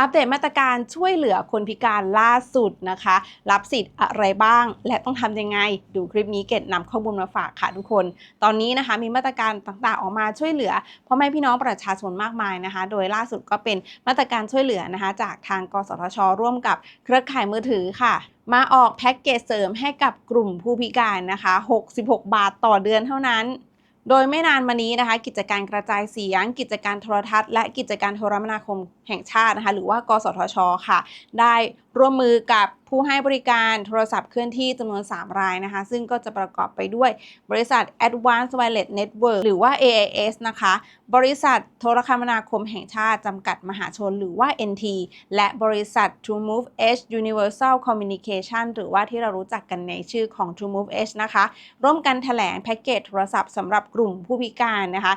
อัปเดตมาตรการช่วยเหลือคนพิการล่าสุดนะคะ รับสิทธิ์อะไรบ้าง และต้องทำยังไง ดูคลิปนี้เกดนำข้อมูลมาฝากค่ะทุกคน ตอนนี้นะคะมีมาตรการต่างๆออกมาช่วยเหลือพ่อแม่พี่น้องประชาชนมากมายนะคะ โดยล่าสุดก็เป็นมาตรการช่วยเหลือนะคะ จากทางกสทช ร่วมกับเครือข่ายมือถือค่ะมาออกแพ็กเกจเสริมให้กับกลุ่มผู้พิการนะคะ 66 บาทต่อเดือนเท่านั้น โดยไม่นานมานี้นะคะ กิจการกระจายเสียง กิจการโทรทัศน์ และกิจการโทรคมนาคมแห่งชาตินะคะ หรือว่ากสทช ค่ะ ได้ร่วมมือกับ ผู้ให้บริการโทรศัพท์เคลื่อนที่จำนวน 3 รายนะคะ ซึ่งก็จะประกอบไปด้วยบริษัท Advanced Wireless Network หรือว่า AIS นะคะ บริษัทโทรคมนาคมแห่งชาติจำกัดมหาชนหรือว่า NT และบริษัท TrueMove Edge Universal Communication หรือว่าที่เรารู้จักกันในชื่อของ TrueMove Edge นะคะ ร่วมกันแถลงแพ็กเกจโทรศัพท์สำหรับกลุ่มผู้พิการนะคะ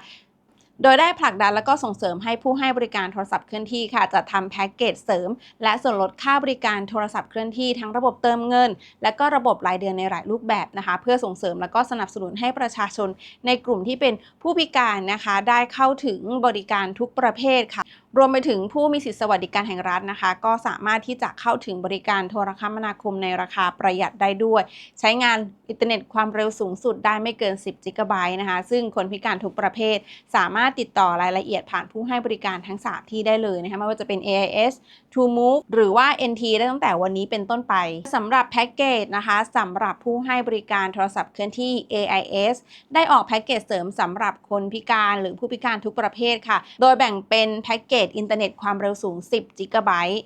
โดยได้ผลักดันและก็ส่งเสริมให้ผู้ให้บริการโทรศัพท์เคลื่อนที่ค่ะจะทำแพ็กเกจเสริม และส่วนลดค่าบริการโทรศัพท์เคลื่อนที่ทั้งระบบเติมเงิน และก็ระบบรายเดือนในหลายรูปแบบนะคะ เพื่อส่งเสริมและก็สนับสนุนให้ประชาชนในกลุ่มที่เป็นผู้พิการนะคะ ได้เข้าถึงบริการทุกประเภทค่ะ รวมไปถึงผู้มีสิทธิสวัสดิการแห่งรัฐนะคะ ก็สามารถที่จะเข้าถึงบริการโทรคมนาคมในราคาประหยัดได้ด้วย ใช้งานอินเทอร์เน็ตความเร็วสูงสุดได้ไม่เกิน 10จิกะไบต์นะคะซึ่งคนพิการทุกประเภท สามารถติดต่อรายละเอียดผ่านผู้ให้บริการทั้ง 3 ที่ได้เลยนะคะไม่ว่าจะเป็น AIS TrueMove หรือว่า NT ได้ตั้งแต่วันนี้เป็นต้นไปสำหรับแพ็กเกจนะคะสำหรับผู้ให้บริการโทรศัพท์เคลื่อนที่ AIS ได้ออกแพ็กเกจเสริมสำหรับคนพิการหรือผู้พิการทุกประเภทค่ะ โดยแบ่งเป็นแพ็กเกจอินเทอร์เน็ตความเร็วสูง 10 g ิกะไบต์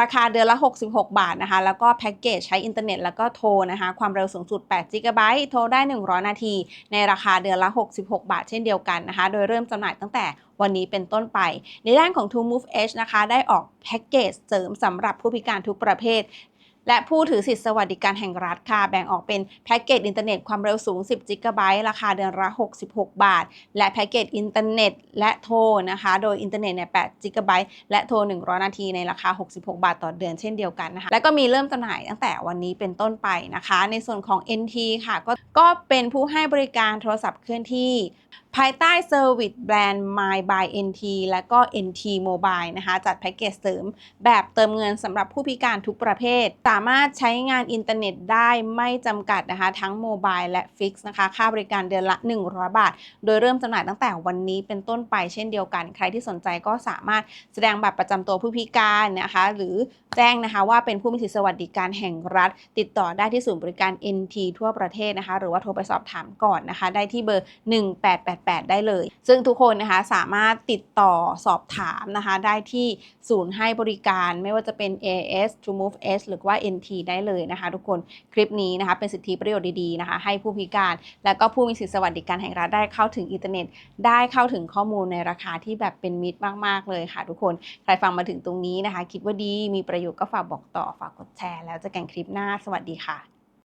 ราคาเดือนละ 66 บาทนะคะ แล้วก็แพ็กเกจใช้อินเทอร์เน็ตแล้วก็โทรนะคะ ความเร็วสูงสุด8 g b โทรได้ 100 นาที ในราคาเดือนละ 66 บาท เช่นเดียวกันนะคะ โดยเริ่มจำหน่ายตั้งแต่วันนี้เป็นต้นไป ในด้านของ To Move Edge นะคะ ได้ออกแพ็กเกจเสริมสำหรับผู้พิการทุกประเภท และผู้ถือสิทธิสวัสดิการแห่งรัฐค่ะ แบ่งออกเป็นแพ็กเกจอินเทอร์เน็ตความเร็วสูง 10 g b ราคาเดือนละ 66 บาท และแพ็กเกจอินเทอร์เน็ตและโทรนะคะ โดยอินเทอร์เน็ตเนี่ย8 g b และโทร 100 นาทีในราคา 66 บาทต่อเดือนเช่นเดียวกันนะคะ และก็มีเริ่มจำหน่ายตั้งแต่วันนี้เป็นต้นไปนะคะ ในส่วนของ NT ค่ะ ก็ก็เป็นผู้ให้บริการโทรศัพท์เคลื่อนที่ภายใต้เซอร์วิสแบรนด์ My by NT และก็ NT Mobile นะคะ จัดแพ็กเกจเสริม แบบเติมเงินสำหรับผู้พิการทุกประเภท สามารถใช้งานอินเทอร์เน็ตได้ไม่จำกัดนะคะ ทั้งโมบายและฟิกซ์นะคะ ค่าบริการเดือนละ 100 บาท โดยเริ่มจำหน่ายตั้งแต่วันนี้เป็นต้นไปเช่นเดียวกัน ใครที่สนใจก็สามารถแสดงบัตรประจำตัวผู้พิการนะคะ หรือแจ้งนะคะว่าเป็นผู้มีสิทธิสวัสดิการแห่งรัฐ ติดต่อได้ที่ศูนย์บริการ NT ทั่วประเทศนะคะ หรือว่าโทรไปสอบถามก่อนนะคะ ได้ที่เบอร์ 1888ได้เลย ซึ่งทุกคนนะคะสามารถติดต่อสอบถามนะคะได้ที่ศูนย์ให้บริการไม่ว่าจะเป็น AS To Move S หรือว่า NT ได้เลยนะคะ ทุกคนคลิปนี้นะคะเป็นสิทธิประโยชน์ดีๆนะคะ ให้ผู้พิการ และก็ผู้มีสิทธิสวัสดิการแห่งรัฐได้เข้าถึงอินเทอร์เน็ต ได้เข้าถึงข้อมูลในราคาที่แบบเป็นมิตรมาก ๆ เลยค่ะ ทุกคนใครฟังมาถึงตรงนี้นะคะ คิดว่าดีมีประโยชน์ก็ฝากบอกต่อฝากกดแชร์ แล้วเจะกันคลิปหน้าสวัสดีค่ะ